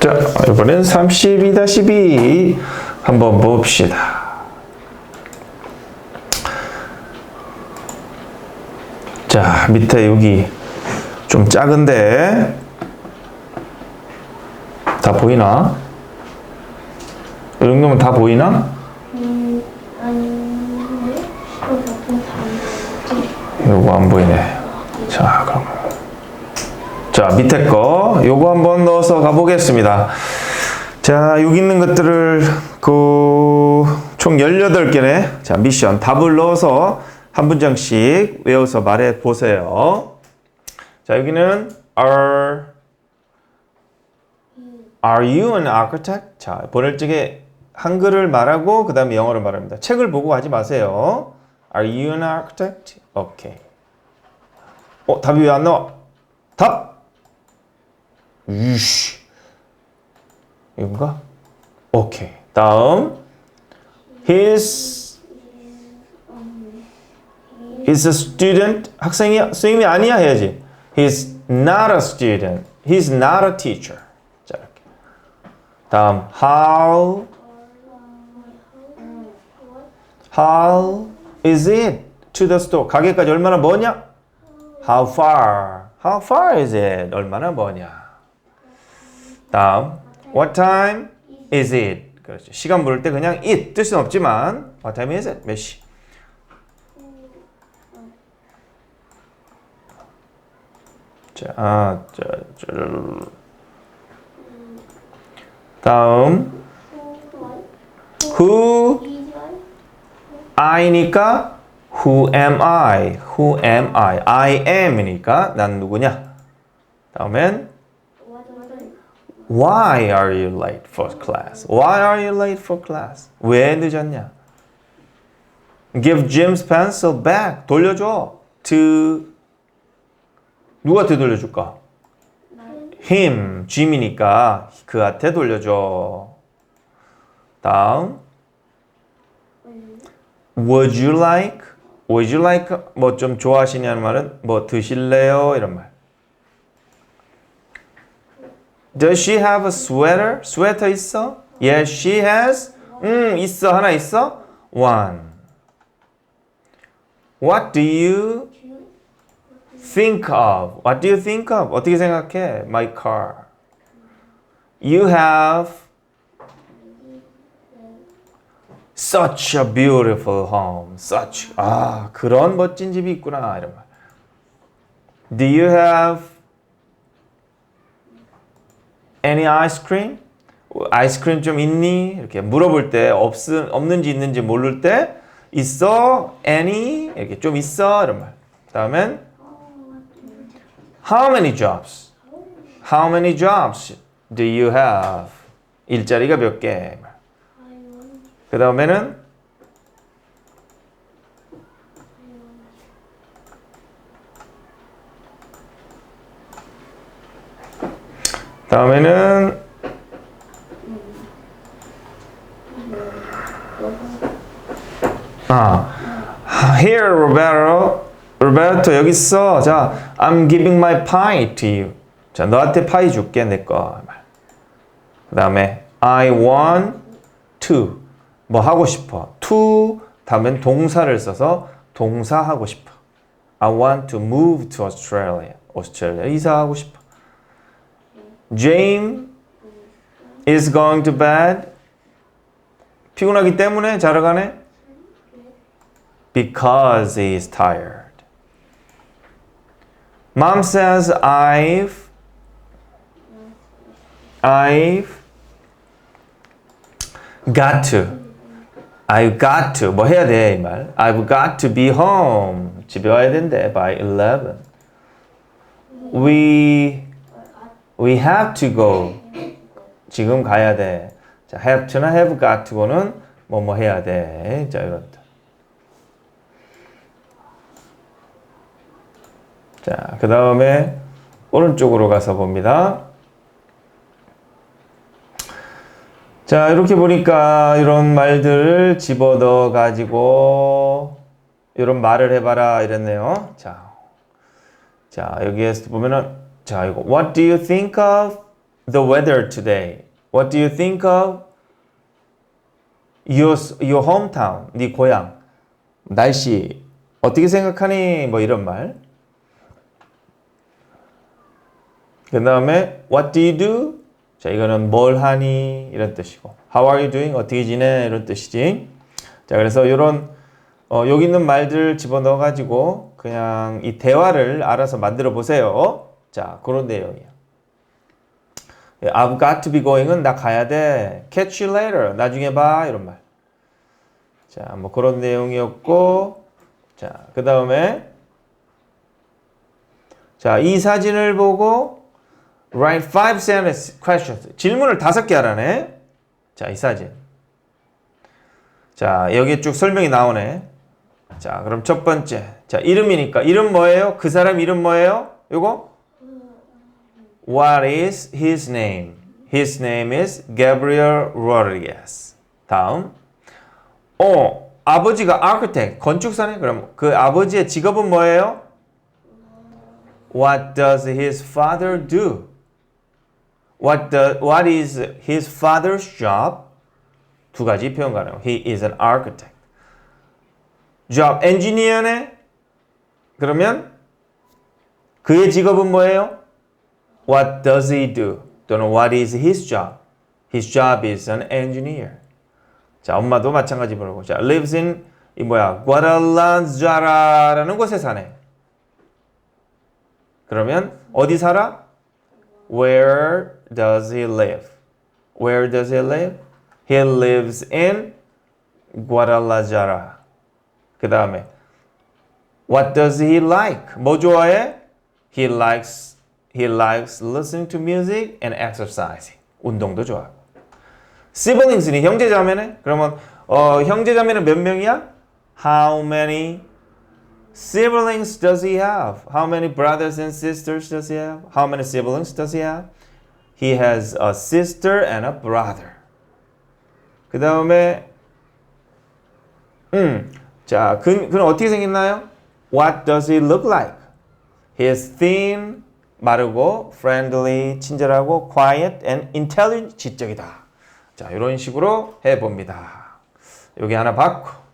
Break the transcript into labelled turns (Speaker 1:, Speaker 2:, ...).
Speaker 1: 자, 이번엔 32-2 한번 봅시다. 자, 밑에 여기 좀 작은데 다 보이나? 이 정도면 다 보이나?
Speaker 2: 음? 이거 조금 다른데.
Speaker 1: 요거 안 보이네. 자, 밑에 거, 요거 한번 넣어서 가보겠습니다. 자, 여기 있는 것들을, 그, 총 18개네. 자, 미션. 답을 넣어서 한 문장씩 외워서 말해 보세요. 자, 여기는, are, are you an architect? 자, 보낼 적에 한글을 말하고, 그 다음에 영어를 말합니다. 책을 보고 하지 마세요. Are you an architect? 오케이. 어, 답이 왜 안 나와? 답! 유씨. 이건가? 오케이. 다음. He's, he's a student. 학생이야? 선생님이 아니야 해야지. He's not a student. He's not a teacher. 자, 이렇게. 다음. How, how is it to the store? 가게까지 얼마나 머냐? How far? How far is it? 얼마나 머냐? 다음. What time is it? 그렇죠. 시간 물을 때 그냥 it 뜻은 없지만 What time is it? 몇 시? 자, 아, 자, 자, 다음. Who I니까 Who am I? Who am I? I am이니까 난 누구냐? 다음엔 Why are you late for class? Why are you late for class? 왜 늦었냐? Give Jim's pencil back. 돌려줘. To 누구한테 돌려줄까? Him, Jim이니까 그한테 돌려줘. 다음. Would you like? Would you like? 뭐 좀 좋아하시냐는 말은 뭐 드실래요? 이런 말. Does she have a sweater? 스웨터 있어? Yes, she has. 음, 있어. 하나 있어? One. What do you think of? What do you think of? 어떻게 생각해? My car. You have such a beautiful home. Such. 아, 그런 멋진 집이 있구나. 이런 말. Do you have any ice cream? 아이스크림 좀 있니? 이렇게 물어볼 때 없, 없는지 있는지 모를 때 있어? any? 이렇게 좀 있어? 이런 말. 다음엔 How many jobs? How many jobs do you have? 일자리가 몇 개? 그 다음에는 다음에는 아 here Roberto Roberto 여기 있어 자 I'm giving my pie to you 자 너한테 파이 줄게 내거 그 다음에 I want to 뭐 하고 싶어 to 다음엔 동사를 써서 동사 하고 싶어 I want to move to Australia 오스트레일리아 이사하고 싶어 James is going to bed. 피곤하기 때문에 자러 가네. Because he is tired. Mom says I've I've got to. I've got to. 뭐 해야 돼, 이 말. I've got to be home. 집에 와야 된대 by 11. We We have to go. 지금 가야 돼. 자, have to나 have got to는 뭐 뭐 해야 돼. 자, 이렇다. 자, 그 다음에 오른쪽으로 가서 봅니다. 자, 이렇게 보니까 이런 말들을 집어넣어 가지고 이런 말을 해봐라 이랬네요. 자, 자 여기에서 보면은 자 이거 What do you think of the weather today? What do you think of your, your hometown? 네 고향. 날씨 어떻게 생각하니? 뭐 이런 말. 그 다음에 what do you do? 자 이거는 뭘 하니? 이런 뜻이고 how are you doing? 어떻게 지내? 이런 뜻이지. 자 그래서 이런 어, 여기 있는 말들 집어넣어 가지고 그냥 이 대화를 알아서 만들어 보세요. 자 그런 내용이에요. 예, I've got to be going은 나 가야 돼. Catch you later. 나중에 봐. 이런 말. 자, 뭐 그런 내용이었고, 자, 그 다음에, 자, 이 사진을 보고, write five sentence questions. 질문을 다섯 개 하라네. 자, 이 사진. 자, 여기 쭉 설명이 나오네. 자, 그럼 첫 번째. 자, 이름이니까. 이름 뭐예요? 그 사람 이름 뭐예요? 요거? What is his name? His name is Gabriel Rodriguez. 다음. 어, 아버지가 architect, 건축사네? 그럼 그 아버지의 직업은 뭐예요? What does his father do? What, the, what is his father's job? 두 가지 표현 가능해요. He is an architect. job, engineer네? 그러면 그의 직업은 뭐예요? What does he do? 또는 what is his job? His job is an engineer. 자, 엄마도 마찬가지 물어보고. 자, lives in 이 뭐야? Guadalajara라는 곳에 사네. 그러면 어디 살아? Where does he live? Where does he live? He lives in Guadalajara. 그 다음에 What does he like? 뭐 좋아해? He likes he likes listening to music and exercising. 운동도 좋아하고. siblings니 형제자매네? 그러면 어, 형제자매는 몇 명이야? How many siblings does he have? How many brothers and sisters does he have? How many siblings does he have? He has a sister and a brother. 그 다음에 음, 자, 그, 그는 어떻게 생겼나요? What does he look like? He is thin, 마르고, friendly, 친절하고, quiet and intelligent, 지적이다. 자, 이런 식으로 해 봅니다. 여기 하나 받고,